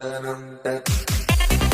Thank you.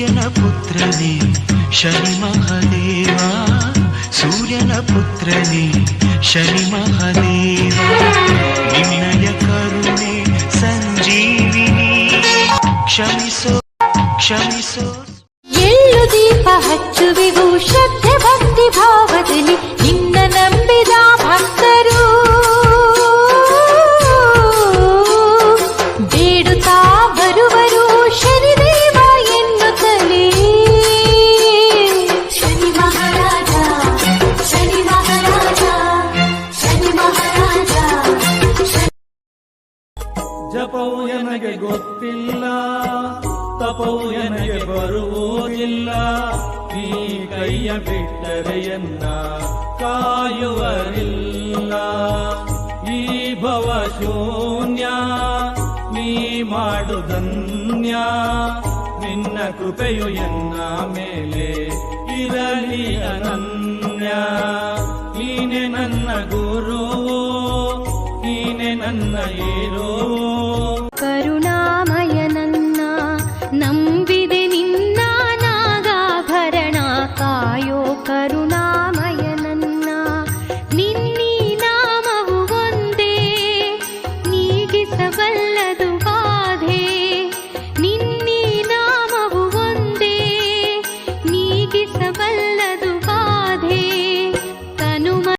ಸೂರ್ಯನ ಪುತ್ರನೇ, ಶನಿ ಮಹದೇವ, ಸೂರ್ಯನ ಪುತ್ರನೇ, ಶನಿ ಮಹದೇವ. ನಿನ್ನಯ ಕರುಣೆ ಸಂಜೀವಿನಿ, ಕ್ಷಮಿಸೋ ಕ್ಷಮಿಸೋ. ಎಳ್ಳು ದೀಪ ಹಚ್ಚುವಿಗೂ ಶ್ರದ್ಧೆ ಭಕ್ತಿ ಭಾವದಲ್ಲಿ, ನಿನ್ನ ನಂಬಿದ ನನಗೆ ಗೊತ್ತಿಲ್ಲ, ತಪವು ನನಗೆ ಬರುವುದಿಲ್ಲ. ನೀ ಕೈಯ ಬಿಟ್ಟರೆಯನ್ನ ಕಾಯುವರಿಲ್ಲ. ಈ ಭವ ಶೂನ್ಯ, ನೀ ಮಾಡುದನ್ಯ ನಿನ್ನ ಕೃಪೆಯು ಎನ್ನ ಮೇಲೆ ಇರಲಿ ಅನನ್ಯ. ನೀನೆ ನನ್ನ ಗುರು ನೀನೆ ನನ್ನ ಏರೋ ಕರುಣಾಮಯನನ್ನ ನಂಬಿದೆ ನಿನ್ನ ನಾಗಾಭರಣ ಕಾಯೋ ಕರುಣಾಮಯನನ್ನ ನಿನ್ನಿ ನಾಮವು ಒಂದೇ ನೀಗಿಸಬಲ್ಲ